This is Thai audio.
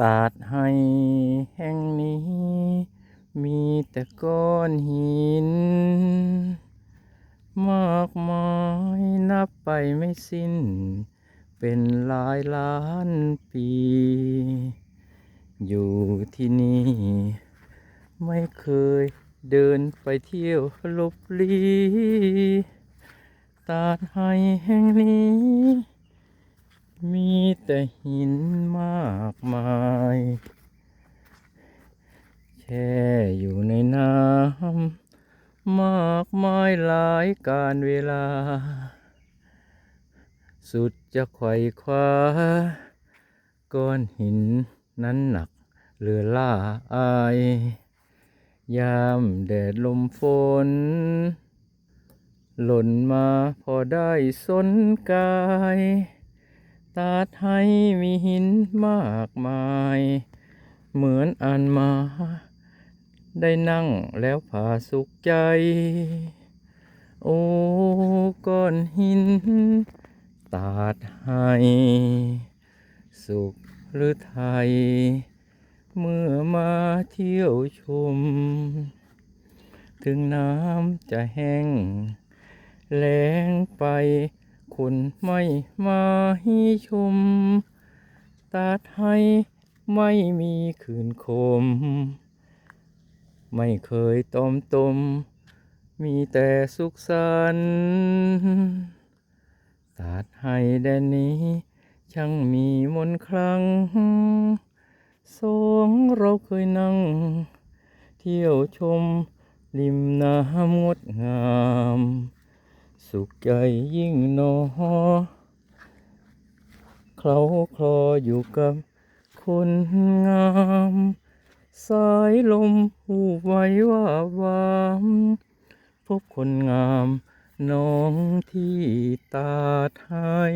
ตาดให้แห่งนี้ มีแต่ก้อนหิน มากมายนับไปไม่สิ้น เป็นหลายล้านปี อยู่ที่นี่ ไม่เคยเดินไปเที่ยวลบลีตาดให้แห่งนี้ มีแต่หินมากมาย แช่อยู่ในน้ำมากมายหลายการเวลา สุดจะไขว่คว้า ก้อนหินนั้นหนักเหลือล่าอาย ยามแดดลมฝน หล่นมาพอได้สนกาย ตาดให้มีหินมากมาย เหมือนอ่านมา ได้นั่งแล้วผาสุขใจ โอ้ก้อนหิน ตาดให้สุขหรือไทย เมื่อมาเที่ยวชม ถึงน้ำจะแห้งแล้งไป คนไม่มาให้ชม ตาดให้ไม่มีคืนคม ไม่เคยตอมตม มีแต่สุขสันต์ตาดให้แดนนี้ ช่างมีมนคลังสองเราเคยนั่ง เที่ยวชมริมน้ำงดงาม สุขใจยิ่งหนอเคล้าคลออยู่กับคนงาม สายลมหูไว้ว่าวามพบคนงามน้องที่ตาไทย